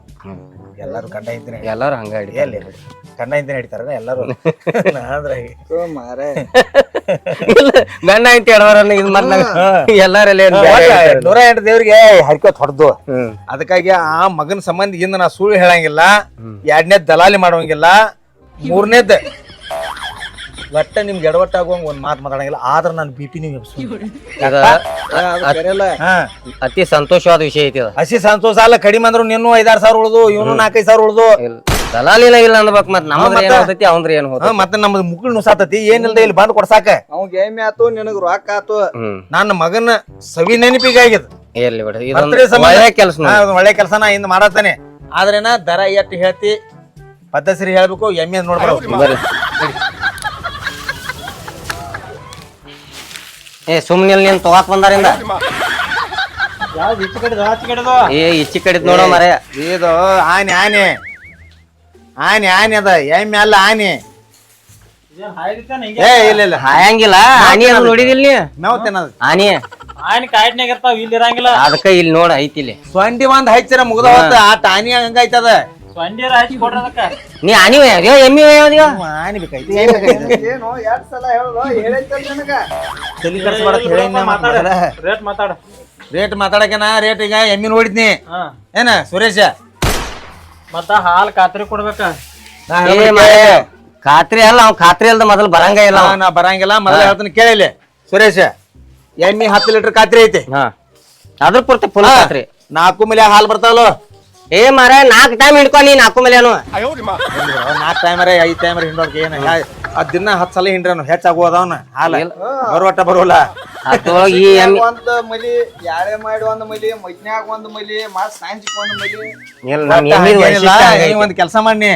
S1: ಎಲ್ಲರೂ ಗಂಡ ಇದ್ದೀನಿ
S5: ಎಲ್ಲರೂ ಹಂಗ.
S1: ಎಲ್ಲಿ ಗಂಡ ಇದ್ದೀನಿ ಹಿಡಿತಾರ ಎಲ್ಲರೂ? ಅಂದ್ರೆ
S3: ಮಾರೇ.
S5: ಗಂಡ ಅಂತ ಹೇಳೋರನ್ನ ಇದು ಮತ್ ಎಲ್ಲಾರಲ್ಲಿ?
S1: ನೂರ ಎಂಟು ದೇವ್ರಿಗೆ ಹರ್ಕೋತ್ ಹೊಡೆದು. ಅದಕ್ಕಾಗಿ ಆ ಮಗನ ಇಂದ ನಾ ಸುಳ್ಳು ಹೇಳಂಗಿಲ್ಲ. ಎರಡನೇದ್ ದಲಾಲಿ ಮಾಡೋಂಗಿಲ್ಲ ಮೂರನೇದ್ ಒಟ್ಟ ನಿಮ್ಗೆ ಎಡವಟ್ಟಾಗುವಂಗ ಒಂದ್ ಮಾತು ಮಾತಾಡಂಗಿಲ್ಲ. ಆದ್ರೆ ನಾನು ಬಿ ಪಿ ನೀವು
S5: ಅತಿ ಸಂತೋಷವಾದ ವಿಷಯ ಐತಿ ಅಸಿ
S1: ಹಸಿ ಸಂತೋಷ ಅಲ್ಲ ಕಡಿಮೆ ಅಂದ್ರು ನಿನ್ನೂ ಐದಾರು ಸಾವಿರ ಉಳ್ದು ಇವನು ನಾಲ್ಕೈದು ಸಾವಿರ ಉಳ್ದು.
S5: ಇಲ್ಲ. ದಲಾಲಿನ ಇಲ್ಲ ಅನ್ಬೇಕು ಮತ್
S1: ಮತ್ತೆ?
S5: ಏನ್ ಹೋಗ್ತೈತಿ. ಅವಂದ್ರ ಏನ್
S1: ಮತ್ತೆ ನಮ್ದು ಮುಕ್ಳು ನುಸಾತತಿ ಏನಿಲ್ದ ಇಲ್ಲಿ ಬಂದ್ ಕೊಡ್ಸಾಕ.
S3: ಅವ್ಗ ಏಮಿ ಆತು ನಿನಗ್ ರೊಕ್ಕ ಆತು.
S1: ನನ್ನ ಮಗನ ಸವಿ ನೆನಪಿಗಾಗ್ಯದ
S5: ಎಲ್ಲಿ ಬಿಡ ಇದೊಂದು ಒಳ್ಳೆ ಕೆಲಸ
S1: ಒಳ್ಳೆ ಕೆಲಸನ ಇಂದ ಮಾಡತ್ತಾನೆ. ಆದ್ರೇನ ದರ ಎಟ್ಟು ಹೇಳ್ತಿ? ಪದ್ಧತಿ ಹೇಳ್ಬೇಕು ಎಮ್ಮೆ ನೋಡ್ಬಾರ್ದು
S5: ಏ ಸುಮ್ನೆ ನೀನ್ ತಗೋಕ್ ಬಂದಾರಿಂದ.
S2: ಯಾವ್ದು ಈಚೆ ಕಡೆದು ಆಚೆ ಕಡೆದು
S5: ಏ ಇಚ್ಚಿ ಕಡಿದ್ ನೋಡೋ ಮರೆ.
S1: ಇದು ಆನೆ ಆನೆ. ಆನೆ ಆನೆ ಅದ. ಎಮ್ಮೆ ಅಲ್ಲ ಆನೆ.
S2: ಇದೇನ್ ಹಾಯ್ದಿತ್ತಾನ ಹಿಂಗೆ
S1: ಏ ಇಲ್ಲ ಇಲ್ಲ.
S5: ಹಾಯಂಗಿಲ್ಲ. ಆನಿ ಅದು ನೋಡಿದಿಲ್ ನೀ?
S1: ತಿನ್ನೋದು
S5: ಆನಿ.
S2: ಆಯ್ನ ಕಾಯಿಟ್ನಾಗ ಇರ್ತಾವ ಇಲ್ಲಿ ಇರಂಗಿಲ್ಲ.
S5: ಅದಕ್ಕ ಇಲ್ಲಿ ನೋಡ ಐತಿ ಇಲ್ಲಿ.
S1: ಸೊಂಡಿ ಒಂದ್ ಹಚ್ಚಿರ ಮುಗ್ದ ಹೊತ್ತ ಆ ಟಾನಿ ಹಂಗಾಯ್ತದ
S2: ಸೊಂಡಿರ ಹಚ್ಚಿ ಕೊಡ್ರಿ ಅದಕ್ಕ.
S5: ನೀ ಆನಿ ಒಯ್ಯಾದ್ಯೋ ಎಮ್ಮಿ ಒಯ್ಯಾದ್ಯೋ
S1: ಆನೆ ಬೇಕಾಯ್ತು ಏನ್ ಬೇಕಾಯ್ತು
S3: ಏನು ಎರಡ್ ಸಲ ಹೇಳೋದು ಹೇಳೈತಲ್ ನಿನಗ.
S1: ತಲಿ ಕಡ್ಸ್ಬೇಡ ಹೇಳಿ
S2: ಮಾತಾಡ ರೇಟ್ ಮಾತಾಡ.
S1: ರೇಟ್ ಮಾತಾಡಕನ ರೇಟ್ ಈಗ ಎಮ್ಮಿ ನೋಡಿದ್ನಿ
S2: ಹಾ.
S1: ಏನ ಸುರೇಶ?
S2: ಮತ್ತ ಹಾಲ್ ಖಾತ್ರಿ ಕೊಡ್ಬೇಕ.
S5: ಖಾತ್ರಿ ಅಲ್ಲ ಅವ್ ಖಾತ್ರಿ ಅಲ್ದ ಮೊದಲು ಬರಂಗ ಇಲ್ಲ
S1: ನಾ- ಬರಂಗಿಲ್ಲ ಮೊದಲ ಹೇಳ್ತೀನಿ ಕೇಳಿಲ್ಲ ಸುರೇಶ ಎಮ್ಮಿ ಹತ್ತು ಲೀಟರ್ ಖಾತ್ರಿ ಐತಿ.
S5: ಹಾ. ಅದ್ರ ಪೂರ್ತಿ ಫುಲ್. ಖಾತ್ರಿ.
S1: ನಾಲ್ಕು ಮೇಲೆ ಹಾಲು ಬರ್ತಾವಲ್ಲ?
S5: ಏ ಮಾರ ನಾಲ್ಕು ಟೈಮ್ ಹಿಡ್ಕೊ ನೀ ನಾಲ್ಕು ಮೇಲೇನು
S1: ನಾಲ್ಕು ಟೈಮರ ಐದು ಟೈಮರ ಹಿಂಡೋರ್ಕ ಏನ? ಆ ದಿನ ಹತ್ತು ಸಲ ಹಿಂಡ್ರನು ಹೆಚ್ಚಾಗುವದವನ ಹಾಲ. ಬರುವಟ್ಟ ಬರುವಲ್ಲ.
S5: ಅದ್ರೊಳಗ ಈ ಎಮ್ಮಿ
S3: ಒಂದ್ ಮಲಿ ಯಾಳೆ ಮಾಡಿ ಒಂದ್ ಮಲಿ ಮಜ್ನ್ಯಾಗ ಒಂದ್ ಮಲಿ ಮತ್ ಸಾಂಜಿಕ್ ಒಂದ್ ಮಲಿ.
S5: ಇಲ್ಲ ನಮ್ ಎಮ್ಮಿ ವೈಶಿಷ್ಟ್ಯ ಹಂಗೈತಿ.
S1: ಒಂದ್ ಕೆಲಸ ಮಾಡಿ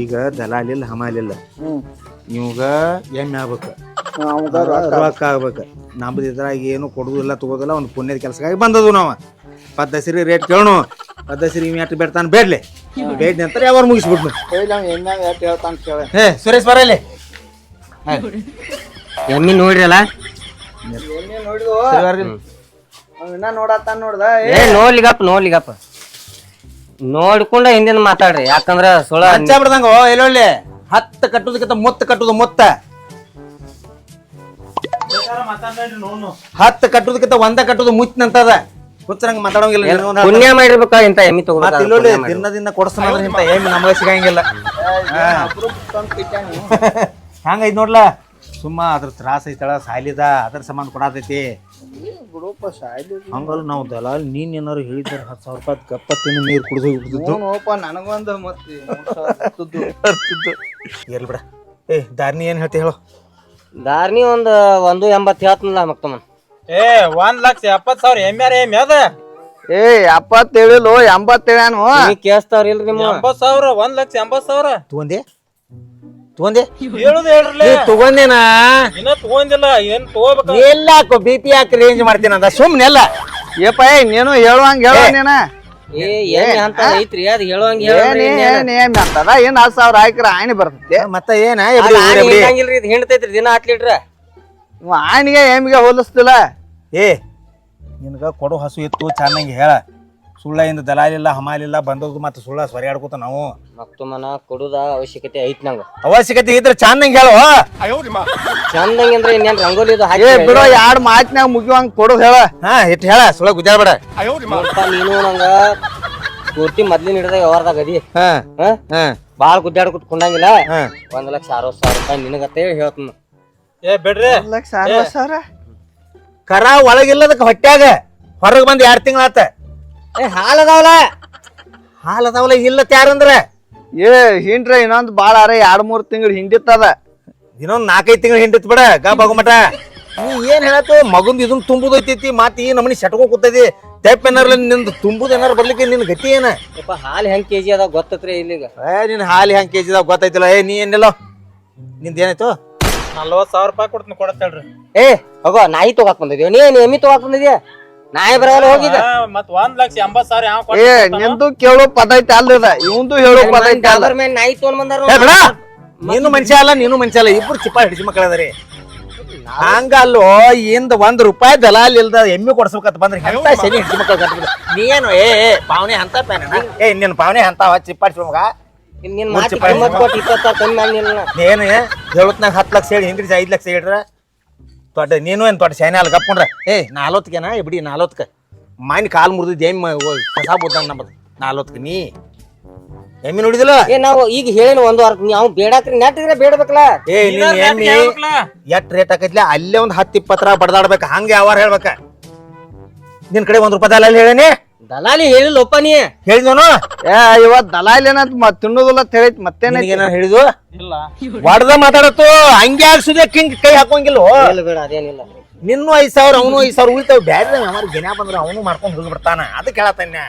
S1: ಈಗ ದಲಾಲಿಲ್ಲ ಹಮಾಲಿಲ್ಲ.
S3: ಹ್ಮ್.
S1: ಇವಾಗ ಎಮ್ಮೆ ಆಗ್ಬೇಕು.
S3: ರೊಕ್ಕ.
S1: ಆಗ್ಬೇಕು. ನಮ್ದು ಇದ್ರಾಗ ಏನು ಕೊಡುದಿಲ್ಲ ತಗೋದಿಲ್ಲ ಒಂದು ಪುಣ್ಯದ ಕೆಲ್ಸಕ್ಕಾಗಿ ಬಂದದು ನಾವು. ಪದ್ದಸಿರಿ ರೇಟ್ ಕೇಳೋಣ. ಪದ್ದಸಿರಿ ಇವ್ ಎಷ್ಟು ಬೇಡ್ತಾನೆ ಬೇಡ್ಲಿ. ಬೇಡ್ನಿ ಅಂತಾರೆ
S3: ಯಾವ ಕೇಳ
S1: ಹೇ ಸುರೇಶ್ ಬರಲಿ
S5: ಎಮ್ಮಿ ನೋಡ್ರಲ್ಲ
S3: ನೋಡತ್ತಾನ ನೋಡ್ದ? ಏ.
S5: ನೋಡ್ಲಿಗಪ್ಪ ನೋಡ್ಲಿಗಪ್ಪ ನೋಡ್ಕೊಂಡ ಹಿಂದಿನ ಮಾತಾಡ್ರಿ. ಯಾಕಂದ್ರ ಸುಳ
S1: ಹಚ್ಚ ಬಿಡ್ದಂಗ ಎಲ್ಲೊಳ್ಳಿ ಹತ್ತು ಕಟ್ಟುದಕ್ಕಿಂತ ಮುತ್ತ ಕಟ್ಟುದು ಮುತ್ತ. ಹತ್ತು ಕಟ್ಟುದಕ್ಕಿಂತ ಒಂದ ಕಟ್ಟುದು ಮುಚ್ಚಿನಂತದ ಹುಚ್ಚರಂಗ ಮಾತಾಡೋಂಗಿಲ್ಲ ನೀನು ಒಂದ್ ಹೇಳ್ತಾನೆ.
S5: ಪುಣ್ಯ ಮಾಡಿರ್ಬೇಕ? ಇಂತ ಎಮ್ಮಿ
S1: ಮತ್ತ್ ಇಲ್ಲೊಳ್ಳಿ
S5: ತಗೋಬೇಕು
S1: ದಿನದಿಂದ ಕೊಡಸ್ತಾನಂದ್ರ ಇಂತ ಏಮಿ ನಮಗೆ ಸಿಗಂಗಿಲ್ಲ.
S3: ಹಂಗ
S1: ಹಂಗೈತ್ ನೋಡ್ಲ. ಸುಮ್ಮ ಅದ್ರ ತ್ರಾಸ ಐತಳ ಸಾಲಿದ ಅದ್ರ ಸಂಬಂಧ ಕೊಡತೈತಿ.
S3: ಬಿಡುಪ ಶಾಲಿ
S1: ಹಂಗಲ್ಲ ನಾವು ದಲಾಲ್ ನೀನ್ ಏನಾರು ಹೇಳಿದ್ರೆ ಹತ್ತು ಸಾವಿರ ರೂಪಾಯಿ ಗಪ್ಪ ತಿನ್ನ ನೀರು ಕುಡಿದು ಬಿಡ್ತಿದ್ದು.
S3: ನೋಪ ನನಗೊಂದು ಮತ್ತೆ.
S1: ಎಲ್ಲಿ ಬಿಡ. ಏ ದಾರ್ನಿ ಏನ್ ಹೇಳ್ತಿ ಹೇಳು.
S5: ದಾರ್ನಿ ಒಂದ್ ಒಂದು ಎಂಬತ್ತು ಹೇಳ್ತನಲ್ಲ ಮಕ್ತಮ್ಮನ್
S2: ಏ ಒಂದ್ ಲಕ್ಷ ಎಪ್ಪತ್ ಸಾವಿರ ಎಮ್ಯಾರ ಎಮ್ಮೆ ಅದ.
S3: ಏ ಎಪ್ಪತ್ತೇಳು ಎಂಬತ್ತೇಳಾನು
S5: ನೀ ಕೇಳ್ತಾವ್ರ ಇಲ್ರಿ ನಿಮ್ಮ
S2: ಎಂಬತ್ ಸಾವಿರ ಒಂದ್ ಲಕ್ಷ ಎಂಬತ್ ಸಾವಿರ.
S1: ತಗೊಂಡೆ? ತಗೊಂಡೆ?
S2: ಹೇಳುದು ಹೇಳ್ರಲ್ಲ
S1: ನೀ ತಗೊಂಡೇನಾ?
S2: ಇನ್ನ ತಗೊಂದಿಲ್ಲ ಏನ್ ತಗೋಬೇಕು?
S1: ಎಲ್ಲ ಬಿ ಪಿ ಹಾಕಿ ರೇಂಜ್ ಮಾಡ್ತೀನಿ ಅಂತ ಸುಮ್ನೆ ಎಲ್ಲ.
S3: ಏಪ ಏ ನೀನು ಹೇಳುವಂಗ ಹೇಳ ನೀನ.
S5: ಏ ಎಮ್ಮಿ ಅಂತ ಐತ್ರಿ ಅದ್ ಹೇಳುವಂಗ
S3: ಏನ್ ಏನ್ ಏನ್ ಅಂತದ? ಏನ್ ಹತ್ತು ಸಾವಿರ ಹಾಕಿರ ಆಣಿ ಬರ್ತೈತಿ?
S1: ಮತ್ತೆ ಏನ?
S5: ಹಿಂಡ್ತೈತ್ರಿ ದಿನ ಹತ್ ಲೀಟ್ರ.
S3: ಇವ ಆಣಿಗೆ ಏಮಿಗೆ ಹೋಲಿಸ್ತಿಲ್ಲ.
S1: ಏ ನಿನಗೆ ಕೊಡು ಹಸು ಇತ್ತು ಚೆನ್ನಾಗಿ ಹೇಳ. ಸುಳ್ಳಿಂದ ದಲಾಲಿಲ್ಲ ಹಮಾಲಿಲ್ಲ ಬಂದದ್ದು ಮತ್ತೆ ಸುಳ್ಳ ಸ್ವರ್ಯಾಡ್ಕೋತ ನಾವು.
S5: ಮಕ್ತಮ್ಮನ ಕೊಡುದ ಅವಶ್ಯಕತೆ ಐತ್ ನಂಗ.
S1: ಅವಶ್ಯಕತೆ ಇದ್ರೆ ಚೆನ್ನಾಗಿ ಹೇಳು
S5: ಚಂದಂಗ ಅಂದ್ರೆ ಇನ್ನೇನ್ ರಂಗೋಲಿ ಇದು
S3: ಏ ಬಿಡೋ ಎರಡ್ ಮಾತಿನಾಗ ಮುಗಿಯುವಂಗ ಕೊಡುದ್ ಹೇಳ.
S1: ಹಾ ಇಟ್ಟು ಹೇಳ ಸುಳ್ಳ ಗುಜಾಡ್ಬೇಡ
S5: ನೋಡ್ಪ ನೀನು ನಂಗ ಪೂರ್ತಿ ಮೊದ್ಲಿನ ಹಿಡಿದ ವ್ಯವಹಾರದಾಗ ಅದಿ.
S1: ಹಾ
S5: ಹಾ?
S1: ಹಾ.
S5: ಬಾಳ್ ಗುದ್ದಾಡ್ ಕುತ್ಕೊಂಡಂಗಿಲ್ಲ
S1: ಹಾ.
S5: ಒಂದ್ ಲಕ್ಷ ಅರವತ್ ಸಾವಿರ ರೂಪಾಯಿ ನಿನಗತ್ತೇ ಹೇಳ್ತೀನಿ.
S2: ಏ ಬಿಡ್ರಿ
S3: ಲಕ್ಷ ಅರವತ್ ಸಾವಿರ?
S1: ಕರ ಒಳಗಿಲ್ಲದಕ್ಕೆ ಹೊಟ್ಯಾಗ ಹೊರಗೆ ಬಂದ್ ಎರಡ್ ತಿಂಗಳಾತ?
S5: ಏ ಹಾಲು ಅದಾವಲ್ಲ
S1: ಹಾಲ್ ಅದಾವಲ್ಲ ಇಲ್ಲ ತ್ಯಾರಂದ್ರ
S3: ಏ ಹಿಂಡ್ರ ಇನ್ನೊಂದು ಬಾಳ ಅರ ಎರಡು ಮೂರು ತಿಂಗಳು ಹಿಂಡಿತ್ತದ.
S1: ಇನ್ನೊಂದು ನಾಲ್ಕೈದು ತಿಂಗಳು ಹಿಂಡಿತ್ ಬಿಡ ಗಾ ಮಟ ನೀ ಏನ್ ಹೇಳತ್ತು ಮಗುಂದ್ ಇದನ್ ತುಂಬುದೈತಿ ಮತ್ತೆ ಈ ನಮನಿ ಸಟ್ಕೋ ಕೂತೈತಿ. ತೆಪ್ಪ ಏನಾರ ನಿಂದು ತುಂಬುದು ಏನಾರ ಬರ್ಲಿಕ್ಕೆ ನಿನ್ ಗತಿ ಏನ?
S5: ಹಾಲು ಹೆಂಗೆ ಕೆಜಿ ಅದ ಗೊತ್ತತ್ರಿ ಇಲ್ಲಿಗ.
S1: ಏ ನಿನ್ ಹಾಲಿ ಹೆಂಗ್ ಕೆಜಿದಾಗ ಗೊತ್ತೈತಿಲ್ಲ. ಏ ನೀ ಏನಿಲ್ಲ ನಿಂದ ಏನಾಯ್ತು?
S2: ನಲ್ವತ್ ಸಾವಿರ ರೂಪಾಯಿ ಕೊಡ್ತೀನಿ ಕೊಡತ್ತೇಳ್ರಿ
S5: ಏ ಹೋಗೋ ನಾಯಿ ತಗೋಕ್ ಬಂದಿದ್ಯೋ? ನೀ ಏನ್ ಎಮ್ಮಿ ತಗೋಕ್ ಬಂದಿದ್ಯಾ? ನಾಯಿ ಬರಲ್ಲ ಹೋಗಿದ
S2: ಮತ್ ಒಂದ್ ಲಕ್ಷ ಎಂಬತ್ ಸಾವಿರ ಯಾವ
S3: ಏ ನಿಂದು ಕೇಳೋ ಪದೈತಿ ಅಲ್ಲದ ಇವಂದು ಹೇಳೋ ಪದ ಅಲ್ಲ.
S5: ಮೇಲೆ ನಾಯಿ ತಗೊಂಡ್ ಬಂದಾರ
S1: ಏ ಬಿಡ. ನೀನು ಮನುಷ್ಯ ಅಲ್ಲ ನೀನು ಮನುಷ್ಯ ಅಲ್ಲ. ಇಬ್ರು ಚಿಪ್ಪ ಹಿಡಿಸಿ ಮಕ್ಕಳದರಿ ಹಂಗಲ್ಲೋ ಇಂದ ಒಂದ್ ರೂಪಾಯಿ ದಲಾಲ್ ಇಲ್ದ ಎಮ್ಮಿ ಕೊಡ್ಸ್ಬೇಕಂತ ಬಂದ್ರೆ. ಎಂತ ಶನಿ ಹಿಡಿಸಿ ಮಕ್ಕಳು ನೀನು ಏ ಏ ಪಾವನೆ ಅಂತ ಪ್ಯಾನ ಏ ನಿನ್ ಪಾವನೆ ಹಂತ ಚಿಪ್ಪಾಡ್ಸಿ ಮಗ.
S5: ನಿನ್ ಮಾತು ಕಿಮ್ಮತ್ ಕೊಟ್ಟು ಇಪ್ಪತ್ತಾರು ಕಮ್ಮಿ ಮಾಡಿಲ್ಲ
S1: ನೀನು ಹೇಳತ್ನಾಗ ಹತ್ತು ಲಕ್ಷ ಹೇಳಿ ಹಿಂದ್ರಿ ಐದು ಲಕ್ಷ ಹೇಳ್ರ ದೊಡ್ಡ ನೀನು ಏನು ದೊಡ್ಡ ಶಾನೆ ಅಲ್ಲಿ ಕಪ್ಕೊಂಡ್ರ ಏ ನಾಲ್ವತ್ಕೇನಾ ಬಿಡಿ ನಾಲ್ವತ್ಕ ಮಾನಿ ಕಾಲು ಮುರಿದಿದ್ದು ಎಮ್ಮಿ ಕಸ ಬುದ್ದಂಗ ನಮ್ಮದು ನಾಲ್ವತ್ಕ ನೀ. ಎಮ್ಮಿ ನೋಡಿದಿಲ್ಲ?
S5: ಏ ನಾವು ಈಗ ಹೇಳಿನ ಒಂದು ವಾರ ನೀವು ಬೇಡಾಕ್ರಿ ನೆಟ್ಟಿದ್ರೆ ಬೇಡಬೇಕಲ್ಲ
S1: ಏ ನೀನು ಎಮ್ಮಿ ಎಷ್ಟ್ ರೇಟ್ ಆಕೈತ್ಲೆ ಅಲ್ಲೇ ಒಂದ್ ಹತ್ತು ಇಪ್ಪತ್ತರ ಬಡದಾಡ್ಬೇಕ. ಹಂಗೆ ಯಾವಾರ ಹೇಳ್ಬೇಕ. ನಿನ್ ಕಡೆ ಒಂದ್ ರೂಪಾಯಿ ಅಲ್ಲಿ ಹೇಳೇನಿ?
S5: ದಲಾಲಿ ಹೇಳಿಲ್ಲಪ್ಪ ನೀ.
S1: ಹೇಳಿದ್ವನು
S3: ಏ ಇವತ್ ದಲಾಲಿ ಏನಂತ ಮತ್ ತಿನ್ನೋದಿಲ್ಲ ಅಂತ ಹೇಳೈತಿ ಮತ್ತೇನ
S1: ಏನಾರ ಹೇಳಿದ್ವು?
S2: ಇಲ್ಲ.
S1: ಹೊಡೆದ ಮಾತಾಡತ್ತು ಹಂಗೆ ಆಗ್ಸುದೆ ಕಿಂಗ್ ಕೈ ಹಾಕೋಂಗಿಲ್ಲ?
S5: ಇಲ್ಲ ಬೇಡ ಅದೇನಿಲ್ಲ
S1: ನಿನ್ನೂ ಐದು ಸಾವಿರ ಅವನು ಐದು ಸಾವಿರ ಉಳಿತಾವ. ಬ್ಯಾರೆ ಅಮಾರ ಗಿನ ಬಂದ್ರ ಅವನು ಮಾಡ್ಕೊಂಡು ಹೋಗಿ ಬಿಡ್ತಾನ. ಅದಕ್ಕೆ ಹೇಳತ್ತನ್ಯ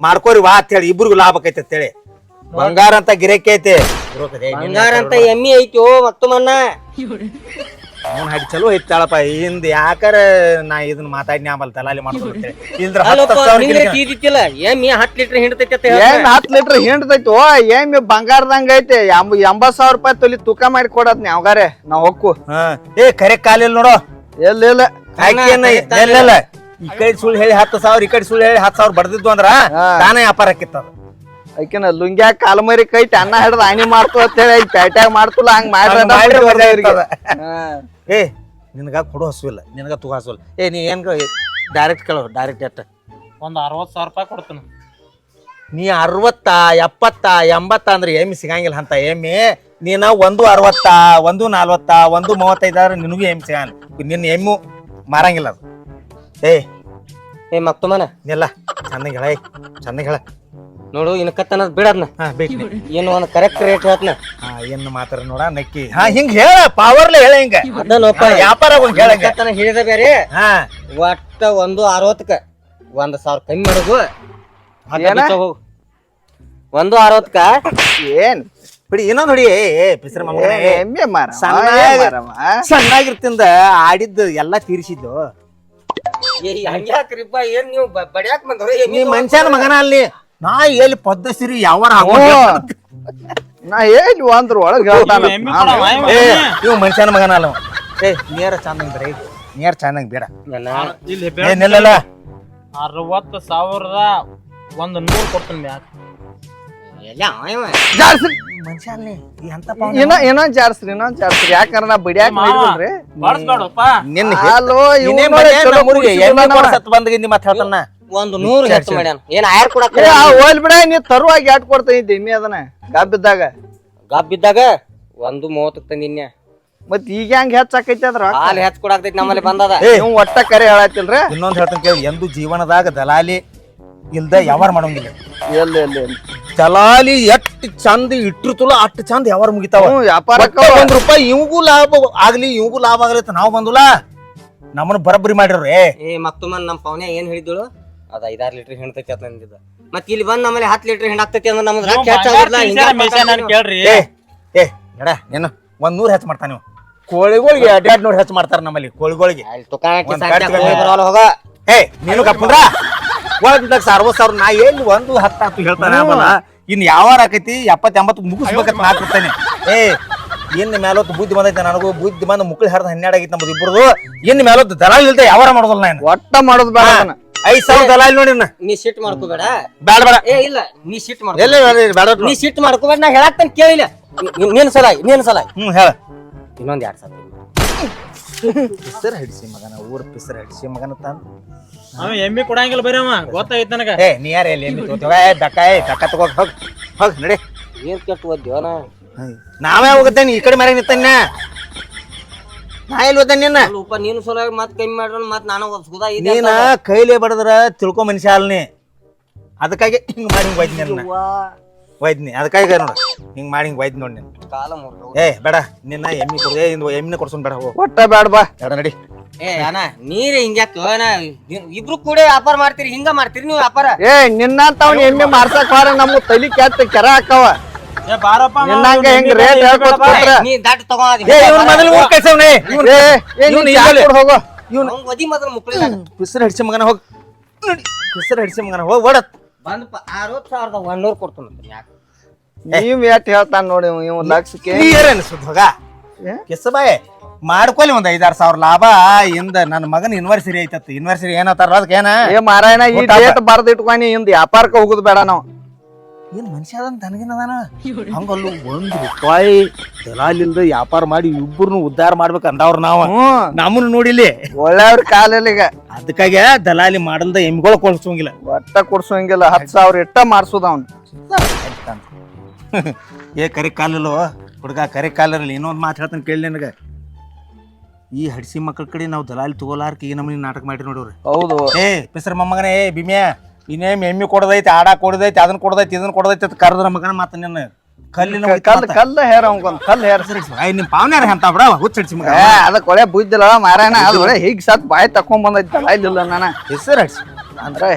S1: ಮಾಡ್ಕೋರಿ ವಾ ಅಂತ ಹೇಳಿ. ಇಬ್ರಿಗೂ ಲಾಭ ಆಕೈತೆ ಅಂತೇಳಿ ಬಂಗಾರ ಅಂತ ಗಿರಕ್ಕೆ ಐತಿ.
S5: ಬಂಗಾರ ಅಂತ ಎಮ್ಮಿ ಐತಿ ಓ ಮತ್ತೊಮ್ಮನ್ನ?
S1: ಅವ್ನ ಹಾಡಿ ಚಲೋ ಹೆಚ್ಚಾಳಪ್ಪ ಹಿಂದ್ ಯಾಕಾರ ನಾ ಇದನ್ನ ಮಾತಾಡ್ನಿ ಆಮೇಲೆ ತಲಾಲಿ ಮಾಡ್ಕೊಂಡು ಇಲ್ದ್ರ
S5: ತೀದಿತ್ತಿಲ್ಲ ಎಮ್ಮಿ ಹತ್ತು ಲೀಟರ್ ಹಿಂಡತೈತಿ ಅಂತ
S3: ಏನ್ ಹತ್ ಲೀಟರ್ ಹಿಂಡ್ತೈತಿ ಓ ಬಂಗಾರದಂಗ ಐತೆ. ಎಂಬ ಎಂಬತ್ ಸಾವಿರ ರೂಪಾಯಿ ತೊಲಿ ತೂಕ ಮಾಡಿ ಕೊಡತ್ ಯಾವ್ಗಾರೆ ನಾವ್ ಹೊಕ್ಕು.
S1: ಹಾ. ಏ ಕರೆ ಕಾಲಿಲ್ ನೋಡು.
S3: ಎಲ್ಲಿ ಇಲ್ಲ
S1: ಆಕೇನ ಇಲ್ಲ. ಈ ಕೈ ಸುಳ್ಳು ಹೇಳಿ ಹತ್ತು ಸಾವಿರ ಈ ಕಡೆ ಸುಳ್ಳು ಹೇಳಿ ಹತ್ತು ಸಾವಿರ ಬಡ್ದಿದ್ದು ಅಂದ್ರ
S3: ಹಾ.
S1: ತಾನೇ ವ್ಯಾಪಾರ ಆಕಿತ್ತದ
S3: ಆಕಿನ ಲುಂಗ್ಯಾಗ ಕಾಲ್ಮರಿ ಕೈ ಅನ್ನ ಹಿಡ್ದು ಆಣಿ ಮಾಡ್ತು ಅಂತ ಹೇಳಿ ಪ್ಯಾಟ್ಯಾಗ ಮಾಡ್ತಲ್ಲ ಹಂಗ್ ಮಾಡ್ರಿ
S1: ಹಂಗ್
S3: ಹಾ.
S1: ಏ ನಿನಗ ಕೊಡು ಹಸುವಿಲ್ಲ ನಿನಗ ತಗೋ ಹಸುವಿಲ್ಲ ಏ ನೀ ಏನು ಡೈರೆಕ್ಟ್ ಕೇಳೋ ಡೈರೆಕ್ಟ್ ಎಷ್ಟ
S2: ಒಂದು ಅರವತ್ತು ಸಾವಿರ ರೂಪಾಯಿ ಕೊಡ್ತೀನಿ.
S1: ನೀ ಅರವತ್ತ ಎಪ್ಪತ್ತ ಎಂಬತ್ತ ಅಂದ್ರೆ ಎಮ್ಮಿ ಸಿಗಂಗಿಲ್ಲ ಅಂತ. ಎಮ್ಮಿ ನೀನ ಒಂದು ಅರವತ್ತ ಒಂದು ನಲ್ವತ್ತ ಒಂದು ಮೂವತ್ತೈದಾದ್ರೆ ನಿನಗೂ ಎಮ್ಮಿ ಸಿಗಲ್ಲ ನಿನ್ನ ಎಮ್ಮು ಮಾರಂಗಿಲ್ಲ ಅದು. ಏ
S5: ಏ ಮತ್ತೊಮ್ಮನ
S1: ನಿಲ್ಲ. ಚಂದಂಗ ಹೇಳ ಚಂದಂಗ ಹೇಳ.
S5: ನೋಡು ಇನ್ನು ಕತ್ತನ ಬಿಡದ್ನ
S1: ಹಾ ಬೇಕು
S5: ಏನು ಒಂದು ಕರೆಕ್ಟ್ ರೇಟ್ ಹೇಳ್ತನ
S1: ಹಾ ಏನು ಮಾತಾರ ನೋಡ ನಕ್ಕಿ. ಹಾ ಹಿಂಗ ಹೇಳ ಪವರ್ಲೆ ಹೇಳ ಹಿಂಗ.
S5: ಅದನ್ನಪ್ಪ
S1: ವ್ಯಾಪಾರ ಒಂದ್ ಹೇಳ
S5: ಕತ್ತನ ಹೇಳಿದ ಬೇರೆ.
S1: ಹಾ.
S5: ಒಟ್ಟ ಒಂದು ಅರವತ್ತಕ್ಕ ಒಂದ್ ಸಾವಿರ ಕಮ್ಮಿ ಮಾಡೋದು. ಒಂದು ಅರವತ್ತಕ್ಕ
S3: ಏನ್?
S1: ಬಿಡಿ ಇನ್ನೊಂದ್ ನೋಡಿ ಪಿಸ್ರ ಸಣ್ಣ- ಸಣ್ಣಾಗಿರ್ತಿಂದ ಆಡಿದ್ದು ಎಲ್ಲಾ ತೀರಿಸಿದ್ದು.
S5: ಹಂಗ್ಯಾಕ್ರಿಪ್ಪ ಏನ್ ನೀವು ಬಡ್ಯಾಕ್
S1: ಮನುಷ್ಯನ ಮಗನ ಅಲ್ಲಿ. ನಾ ಎಲ್ಲಿ ಪದ್ಧಸಿರಿ ಯಾವಾರ
S3: ನಾ ಹೇಳಿ ಅಂದ್ರು ಒಳಗೆ ಹೇಳ್ತಾನ.
S2: ಎಮ್ಮಿ ಇವ
S1: ಏ
S2: ಎಮ್ಮಿ.
S1: ಇವ್ ಮನುಷ್ಯನ ಮಗನ ಅಲ್ಲ ಅವ. ಏ ನೇರ ಚಂದಂಗ್ ಬೇಡ ನೇರ ಚಂದಂಗ್ ಬೇಡ.
S2: ಇಲ್ಲಿ
S1: ಏ ನಿಲ್ಲಲ್ಲ.
S2: ಅರವತ್ತು ಸಾವಿರದ ಒಂದು ನೂರು ಕೊಡ್ತೀನಿ ಮ್ಯಾಕ್.
S3: ಜಾಡ್ಸ್ರಿ
S1: ಮನುಷ್ಯ ಅಲ್ಲಿ ಈ ಅಂತ
S3: ಇನ್ನೊ ಇನ್ನೊಂದ್ ಜಾಡ್ಸ್ರಿ ಇನ್ನೊಂದ್ ಜಾಡ್ಸ್ರಿ ಯಾಕಂದ್ರ ನಾ ಬಿಡ್ಯಾಕ ಮಾಡಿದ್ರಿ
S2: ಬಡ್ಸ್ಬೇಡಪ್ಪ
S1: ನಿನ್ನ ನಮ್ಮೂರಿಗೆ
S3: ಕುಡ್ಸಿದ್ನಲ್ಲ
S1: ಎಮ್ಮೆ
S3: ನಾವ.
S1: ಕೊಡ್ಸತ್ ಹೇಳ್ತಾನ.
S5: ಒಂದು ನೂರು ಹೆಚ್ಚು ಮಾಡ್ಯಾನ. ಏನ್ ಆಯರ್ ಕೊಡಕ್
S3: ಆ ಹೋಲ್ ಬಿಡ ನೀ ತರುವಾಗಿ ಯಾಟ್ ಕೊಡ್ತೈತಿ ಎಮ್ಮಿ ಅದನ್ನ. ಗಬ್ಬಿದ್ದಾಗ
S5: ಗಬ್ಬಿದ್ದಾಗ ಒಂದು ಮೂವತ್ತಕ್ಕೆ ತಂದಿನ್ಯ
S3: ಮತ್ ಈಗ ಹೆಂಗ್ ಹೆಚ್ಚಾಕೈತಿ ಅದ್ರ
S5: ಹಾಲು ಹೆಚ್ಚು ಕೊಡಾಕ್ತೈತಿ ನಮ್ಮಲ್ಲಿ ಬಂದದ.
S3: ನೀವು ಒಟ್ಟ ಕರೆ ಹೇಳತ್ತಿಲ್ರಿ?
S1: ಇನ್ನೊಂದ್ ಹೇಳ್ತಾನೆ ಕೇಳಿ ಎಂದು ಜೀವನದಾಗ ದಲಾಲಿ ಇಲ್ದ ಯಾವಾರ ಮಾಡೋಂಗಿಲ್ಲ.
S3: ಎಲ್ಲಿ ಎಲ್ಲಿ ಎಲ್ಲಿ?
S1: ದಲಾಲಿ ಎಷ್ಟ್ ಚಂದ ಇಟ್ಟಿರ್ತಲ್ಲ ಅಷ್ಟ್ ಚಂದ ಯಾವಾರ ಮುಗಿತಾವ.
S3: ಹ್ಞೂ
S1: ಒಟ್ಟ ಒಂದ್ ರೂಪಾಯಿ ಇವ್ಗೂ ಲಾಭ ಆಗ್ಲಿ ಇವಗೂ ಲಾಭ ಆಗಲಿ ಅಂತ ನಾವ್ ಬಂದಿಲ್ಲ ನಮ್ಮನ್ನ ಬರಬ್ಬರಿ ಮಾಡಿರ್ರಿ
S5: ಏ ಮತ್ತೊಮ್ಮೆ ನಮ್ಮ ಪವನ ಏನ್ ಹೇಳಿದಳು? ಅದ ಐದಾರು ಲೀಟರ್ ಹೆಣ್ತೈತಿ ಅಂತ ಅಂದಿದ್ದ ಮತ್ ಇಲ್ಲಿ ಬಂದ್ ನಮ್ಮಲ್ಲಿ ಹತ್ತು ಲೀಟರ್ ಹೆಣ್ತೈತಿ ಅಂದ್ರೆ ನಮ್ದು ರೊಕ್ಕ
S2: ಕೇಳ್ರಿ
S1: ಏ ಏ ಎಡ ಏನು ಒಂದ್ ನೂರ್ ಹೆಚ್ಚು ಮಾಡ್ತಾನ ನೀವು. ಕೋಳಿಗಳಿಗೆ ಎರಡ್ ಎರಡ್ ನೂರ್ ಹೆಚ್ಚು ಮಾಡ್ತಾರ ನಮ್ಮಲ್ಲಿ ಕೋಳಿಗಳಿಗೆ.
S5: ಅಲ್ಲಿ
S1: ಒಂದ್
S5: ಸಂಖ್ಯೆ ಹೋಗ
S1: ಏ ನೀನು ಕಪ್ಪುಂದ್ರ ಲಕ್ಷ ಅರವತ್ ಸಾವಿರ ನಾ ಎಲ್ಲಿ ಒಂದು ಹತ್ತು ಹತ್ತು ಹೇಳ್ತಾನೆ ಆಮೇಲೆ ಇನ್ ಯಾವಾರ ಆಕೈತಿ ಎಪ್ಪತ್ ಎಂಬತ್ತು ಮುಗಿಸ್ಬೇಕಂತ ನಾ ಕೊಡ್ತೇನೆ ಏ ಇನ್ ಮೇಲೊತ್ತು ಬುದ್ಧಿ ಬಂದೈತೆ ನನಗೂ ಬುದ್ಧಿ ಬಂದ ಮುಕ್ಳಿ ಹರಿದ ಹನ್ನೆರಡು ಆಗಿತ್ತು ನಮ್ದು ಇಬ್ಬರದು ಇನ್ ಮೇಲೊತ್ತು ದಲಾಲ್ ಇಲ್ದೆ ಯಾವಾರ ಮಾಡೋದಲ್ಲ ನಾನು.
S3: ಒಟ್ಟ ಮಾಡೋದ್ ಬೇಡ ಅದನ್ನ.
S1: ಐದ್ ಸಾವಿರ ದಲಾಲ್ ನೋಡಿ ನಾ
S5: ನೀ ಸಿಟ್ ಮಾಡ್ಕೋಬೇಡ
S1: ಬೇಡ. ಬೇಡ
S5: ಏ ಇಲ್ಲ ನೀ ಸಿಟ್ ಮಾಡ್ಕೋ.
S1: ಎಲ್ಲ ಬೇಡ
S5: ನೀ ಸಿಟ್ ಮಾಡ್ಕೋಬೇಡ ನಾ ಹೇಳಾಕ್ತಾನೆ ಕೇಳಿಲ್ಲ. ನೀನ್ ಸಲ ನೀನ್ ಸಲ
S1: ಹ್ಮ್ ಹೇಳ.
S5: ಇನ್ನೊಂದ್ ಎರಡ್ ಸಾವಿರ
S1: ಪಿಸರ್ ಹಿಡಿಸಿ ಮಗನ ಊರ್ ಪಿಸರ್ ಹಿಡಿಸಿ ಮಗನ ತಂದು.
S2: ಅವ ಎಮ್ಮಿ ಕೊಡಂಗಿಲ್ಲ ಬರೀ ಅವ ಗೊತ್ತಾಯ್ತು ನನಗ.
S1: ಏ ನೀ ಯಾರ ಎಲ್ಲಿ ಎಮ್ಮಿ ತಗೋತೀವ ಏ ದಕ್ಕ ಏ ದಕ್ಕ ತಗೋ ಹೋಗ್ ಹೋಗ್ ನಡಿ.
S5: ಏನ್ ಕೆಟ್ಟ ಓದ್ಯವನ
S1: ನಾವೇ ಹೋಗುತ್ತೇನೆ ಈ ಕಡೆ ಮರೆ ನಿತ್ತನ್ನ ನಾ ಎಲ್ಲಿ ಹೋಗ್ತೇನೆ ನಿನ್ನ?
S5: ಉಪ ನೀನು ಸಲುವಾಗಿ ಮತ್ ಕಮ್ಮಿ ಮಾಡ್ರ ಮತ್ ನಾನು ಸುಧಾ ಇದೆ
S1: ನೀನ ಕೈಲೇ ಬಡದ್ರ ತಿಳ್ಕೊ ಮನುಷ್ಯ ಅಲ್ನಿ ಅದಕ್ಕಾಗಿ ಹಿಂಗ್ ಮಾಡಿ ಹಿಂಗ್ ವೈದ್ನಿ ನನ್ನ ವೈದ್ನಿ ಅದಕ್ಕಾಗಿ ನೋಡ. ಹಿಂಗ್ ಮಾಡಿ ಹಿಂಗ್ ಒಯ್ದು ನೋಡಿ ನೀನು.
S5: ಕಾಲ ಮುರ್ದು
S1: ಏ ಬೇಡ. ನಿನ್ನ ಎಮ್ಮಿ ಕೊಡು. ಏ ಇಂದು ಎಮ್ಮಿನ ಕೊಡ್ಸೋನ್ ಬೇಡ ಹೋಗು.
S3: ಒಟ್ಟ ಬೇಡ ಬಾ.
S1: ಬೇಡ ನಡಿ.
S5: ಏ ಅಣ್ಣ ನೀರೇ ಹಿಂಗ್ಯಾಕ ಅಣ್ಣ ಇಬ್ರು ಕೂಡ ವ್ಯಾಪಾರ ಮಾಡ್ತೀರಿ ಹಿಂಗ ಮಾಡ್ತೀರಿ ನೀವು ವ್ಯಾಪಾರ?
S3: ಏ ನಿನ್ನಂತವ್ನ ಎಮ್ಮೆ ಮಾರ್ಸಕ್ ಬಾರ ನಮ್ಮ ತಲಿ ಕೆತ್ತ ಕೆರ ಹಾಕವ.
S2: ಏ ಬಾರಪ್ಪ
S3: ನಿನ್ನಂಗ ಹೆಂಗ್ ರೇಟ್
S2: ಕೊಡ,
S3: ಹೇಳ್ಕೊತ
S2: ಎಮ್ಮಿ
S5: ನೀ ದಾಟ್ ತಗೊಂಡ್
S1: ಏ ಇವ್ನ ಮೊದಲು ಊರ್ ಕಳ್ಸವ್ನೆ.
S3: ಏ ಏ
S1: ಇವ್ನು
S3: ನೀ
S1: ಹೋಗು
S3: ಹೋಗೋ.
S5: ಇವ್ನು ಒದಿ ಮೊದಲು ಮುಕ್ಳಿ
S1: ಪಿಸರ್ ಹಿಡ್ಸಿ ಮಗನ ಹೋಗ್. ನಡಿ. ಪಿಸರ್ ಹಿಡ್ಸಿ ಮಗನ ಹೋಗ್ ಓಡತ್.
S5: ಬಂದ್ ಅರವತ್ ಸಾವಿರದ ಒಂದೂರ್ ಕೊಡ್ತಾನ ಯಾಕೆ?
S3: ನೀವ್ ಎಟ್ ಹೇಳ್ತಾನ ನೋಡಿ ಇವ್ ಲಕ್ಷಕ್ಕೆ?
S1: ನೀರ್ ಅನ್ಸುದ್ ಹೋಗ
S3: ಏ?
S1: ಕೆಸ ಬಾಯ್ ಮಾಡ್ಕೊಲಿ ಒಂದ್ ಐದಾರು ಸಾವಿರ ಲಾಭ ಇಂದ ನನ್ನ ಮಗನ ಯೂನಿವರ್ಸಿಟಿ ಐತತ್. ಯೂನಿವರ್ಸಿಟಿ ಏನತ್ತಾರ ಅದಕ್ಕೆ ಏನ
S3: ಏ ಮಾರಾಯಣ ಈ. ಡೇಟ್ ಬರ್ದಿಟ್ಕೊಂಡಿ ಹಿಂದ್ ಇಂದ ವ್ಯಾಪಾರಕ್ಕೆ ಹೋಗುದು ಬೇಡ ನಾವು.
S1: ಏನ್ ಮನುಷ್ಯ ಅದಂತ ನನಗೇನದಾನ ಹಂಗಲ್ಲು ಒಂದ್ ರೂಪಾಯಿ ದಲಾಲಿಂದ ವ್ಯಾಪಾರ ಮಾಡಿ ಇಬ್ಬರನ್ನು ಉದ್ಧಾರ ಮಾಡ್ಬೇಕು ಅಂದವ್ರ ನಾವ. ನಮ್ಮನ್ನ ನೋಡಿಲಿ.
S3: ಒಳ್ಳೆಯವ್ರ ಕಾಲಿಲ್ಲ ಈಗ.
S1: ಅದಕ್ಕಾಗೆ ದಲಾಲಿ ಮಾಡಲ್ದ ಎಮ್ಮಿಗಳು ಕೊಡ್ಸೋಂಗಿಲ್ಲ.
S3: ಒಟ್ಟ ಕೊಡ್ಸೋಂಗಿಲ್ಲ. ಹತ್ತು ಸಾವಿರ ಇಟ್ಟ ಮಾಡ್ಸೋದ ಅವ್ನು.
S1: ಏ ಕರಿ ಕಾಲಲ್ಲು. ಹುಡುಗ ಕರಿ ಕಾಲರಲ್ಲಿ ಇನ್ನೊಂದು ಮಾತು ಹೇಳ್ತಾನೆ ಕೇಳಿ ನಿನಗೆ. ಈ ಹಡ್ಸಿ ಮಕ್ಕಳ ಕಡೆ ನಾವು ದಲಾಲಿ ತಗೋಲಾರ್ಕ ಈ ನಮೂನಿ ನಾಟಕ ಮಾಡಿ ನೋಡೋರು
S3: ಹೌದು.
S1: ಏ ಪಿಸರ್ ಮೊಮ್ಮಗನೇ ಏ ಬಿಮ್ಯಾ ಇನ್ನೇಮ್ ಎಮ್ಮಿ ಕೊಡದೈತಿ ಆಡ ಕೊಡದೈತಿ ಅದನ್ನ ಕೊಡದೈತಿ ಇದನ್ನ ಕೊಡದೈತಿ ಅಂತ ಕರೆದ್ರ ಮಗನ ಮತ್ತೆ ನಿನ್ನ ಕಲ್ಲಿನ
S3: ಕಲ್ಲು ಕಲ್ಲು ಹೇರ ಅವ್ಕೊಂದು ಕಲ್ಲು ಹೇರ.
S1: ಐ ನಿಮ್ಮ ಪಾವನ್ಯಾರ ಅಂತ ಬಿಡ ಹುಚ್ಚಿಡ್ಸಿ ಮಗ.
S3: ಏ ಅದಕ್ಕೆ ಒಳ್ಳೆ ಬುದ್ದಿಲ್ಲ ಮಾರಾಯಣ. ಅದು ಒಳ್ಳೆ ಹೀಗೆ ಸತ್ ಬಾಯಿ ತಕೊಂಡ್ ಬಂದೈತಿ ಇಲ್ಲ ನಾನು.
S1: ಹೆಸರು ಹಡ್ಸಿ
S3: ಅಂದ್ರೆ